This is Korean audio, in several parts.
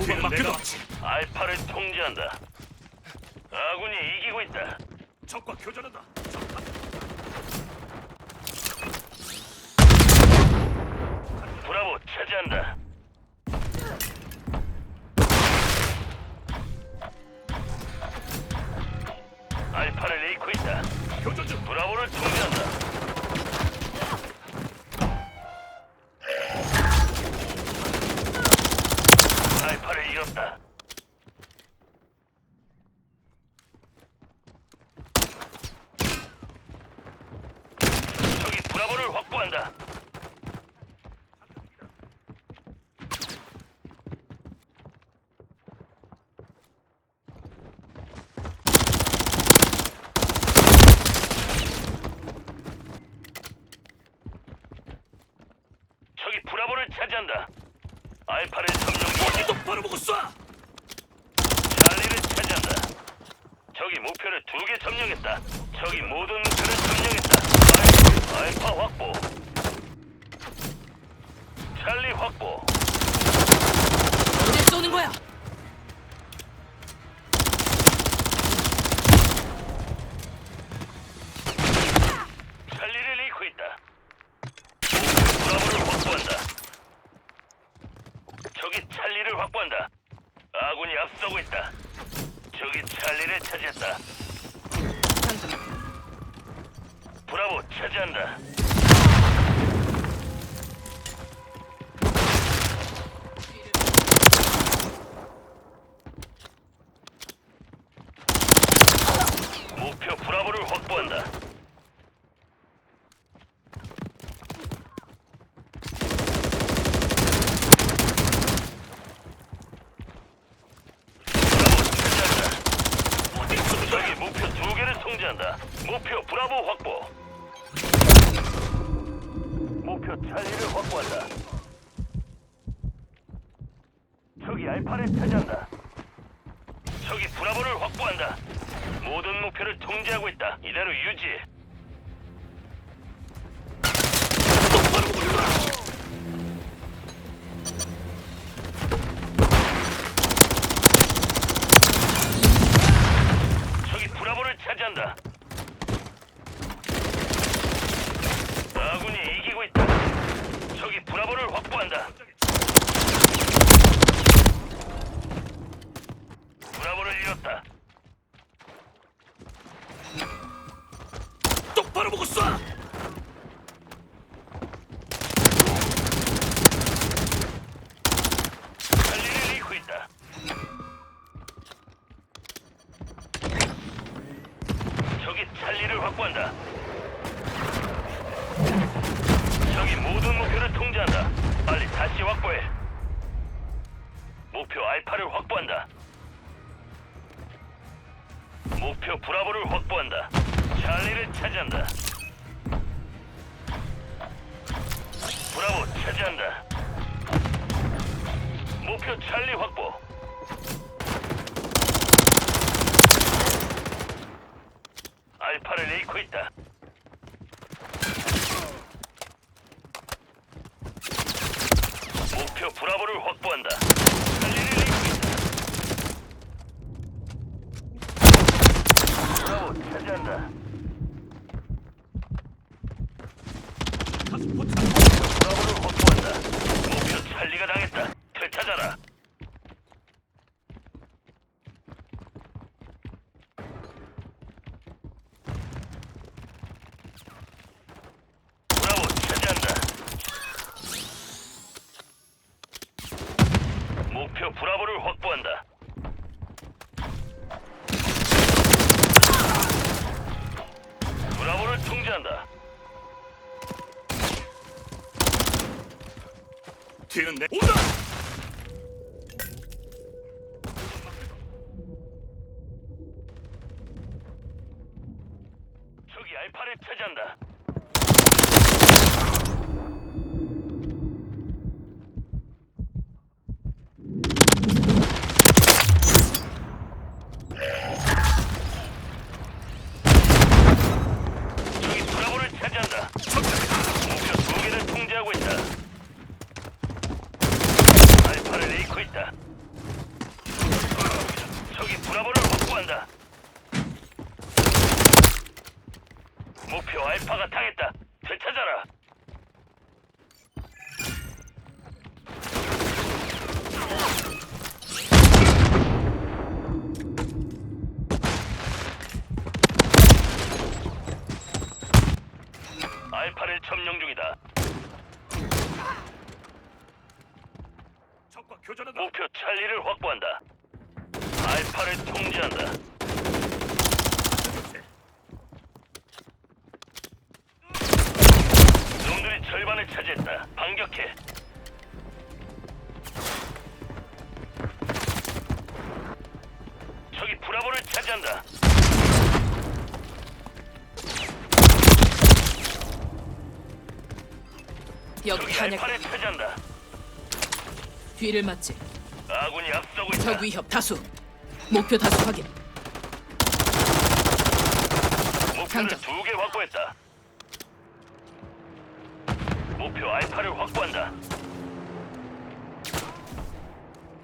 후방 마크다. 알파를 통제한다. 아군이 이기고 있다. 적과 교전한다. 브라보 차지한다. 알파를 잃고 있다. 교전 중. 브라보를 통제한다. 적이 브라보를 확보한다. 적이 브라보를 차지한다. 알파를 점령. 똑바로 보고 쏴. 찰리를 차지한다. 목표를 두 개 점령했다. 적이 모든 목표를 점령했다. 알- 알파 확보. 찰리 확보. 어디 쏘는 거야? 찰리를 잃고 있다. 브라보를 확보한다. 적이 찰리를 확보한다. 아군이 앞서고 있다. 적이 찰리를 차지했다. 브라보 차지한다. 목표 브라보를 확보한다. 적이 목표 두 개를 통제한다. 목표 브라보 확보. 목표 찰리를 확보한다. 적이 알파를 차지한다. 적이 브라보를 확보한다. 모든 목표를 통제하고 있다. 이대로 유지. 똑바로 보고 쏴. 적이 브라보를 차지한다. 아군이 이기고 있다. 적이 브라보를 확보한다. 브라보를 잃었다. 똑바로 보고 쏴. 찰리를 잃고 있다. 찰리를 확보한다. 적이 모든 목표를 통제한다. 빨리 다시 확보해. 목표 알파를 확보한다. 목표 브라보를 확보한다. 찰리를 차지한다. 브라보 차지한다. 목표 찰리 확보. 알파를 잃고 있다. 목표 브라보를 확보한다. 찰리를 잃고 있다. 브라보 차지한다. 가슴 포착. 브라보를 확보한다. 목표 찰리가 당했다. 되찾아라. 브라보 차지한다. 브라보를 확보한다. 브라보를 통제한다. 뒤는 내. 온다. 목표가 당했다. 되찾아라. 알파를 점령 중이다. 적과 교전하다. 목표 찰리를 확보한다. 알파를 통제한다. 절반을 차지했다. 반격해. 저기 브라보를 차지한다. 여기 저기 탄약. 알파를 차지한다. 뒤를 맞지. 아군이 앞서고 있다. 적 위협 다수. 목표 다수 확인. 목표를 장전. 두개 확보했다. 목표 알파를 확보한다.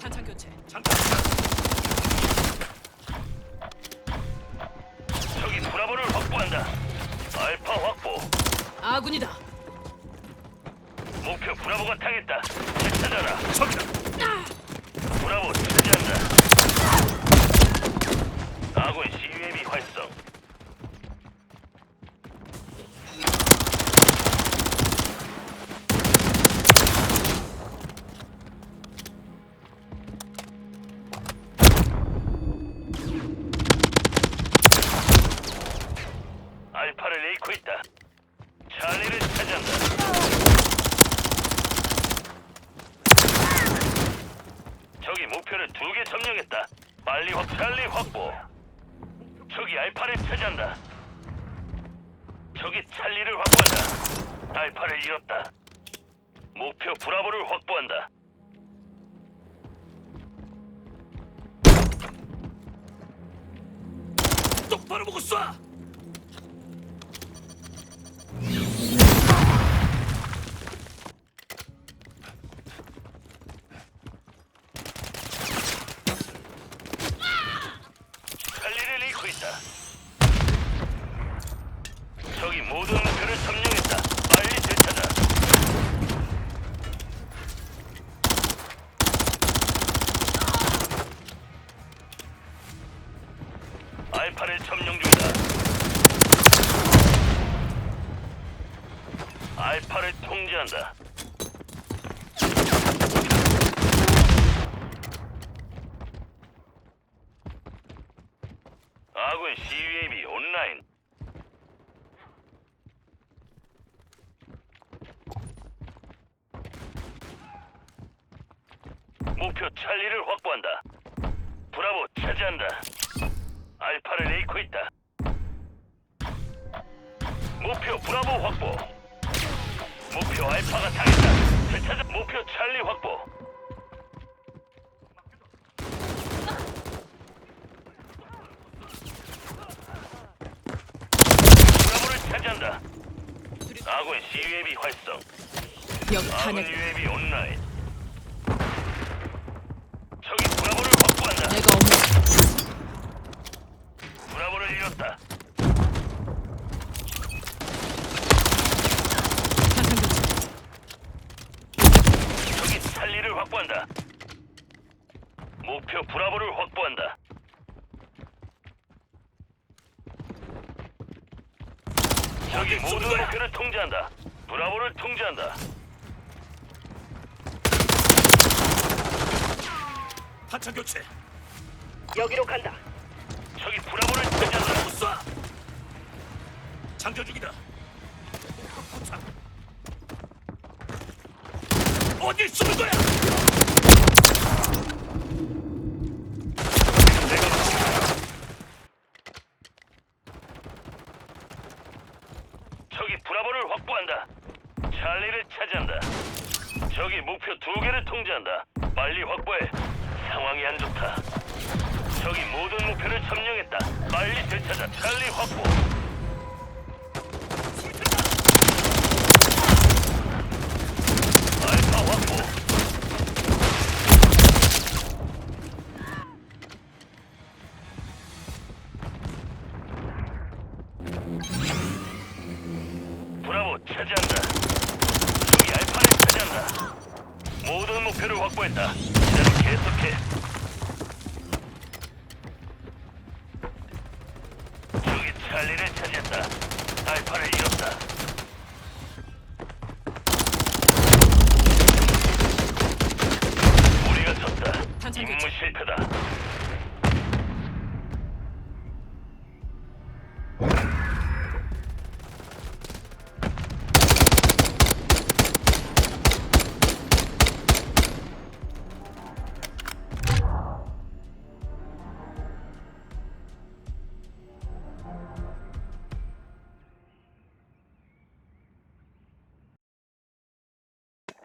탄창 교체. 잠깐. 저기 브라보를 확보한다. 알파 확보. 아군이다. 목표 브라보가 당했다. 되찾아라. 저기다. 알파를 잃고 있다. 찰리를 차지한다. 적이 목표를 두 개 점령했다. 빨리 확 찰리 확보. 적이 알파를 차지한다. 적이 찰리를 확보한다. 알파를 잃었다. 목표 브라보를 확보한다. 똑바로 보고 쏴. 알파를 통제한다. 아군 CUAB 온라인. 목표 찰리를 확보한다. 브라보 차지한다. 알파를 잃고 있다. 목표 브라보 확보. 목표 알파가 당했다. 되찾아 목표 찰리 확보. 브라보를 차지한다. 아군 CUAB 활성. 아군 탄약. UAB 온라인. 저기 브라보를 확보한다. 내가 업무. 브라보를 잃었다. 탄창 교체. 저기 찰리를 확보한다. 목표 브라보를 확보한다. 저기 어디 모든? 목표를 통제한다. 브라보를 통제한다. 탄창 교체. 여기로 간다. 저기 브라보를 통제한다. 쏴. 장전 중이다. 어디 쏘는 거야? 내가 맞춘다. 저기 브라보를 확보한다. 찰리를 차지한다. 저기 목표 두 개를 통제한다. 빨리 확보해. 상황이 안 좋다. 저기 모든 목표를 점령했다. 빨리 되찾아. 찰리 확보. 알리를 차지했다. 알파를 잃었다.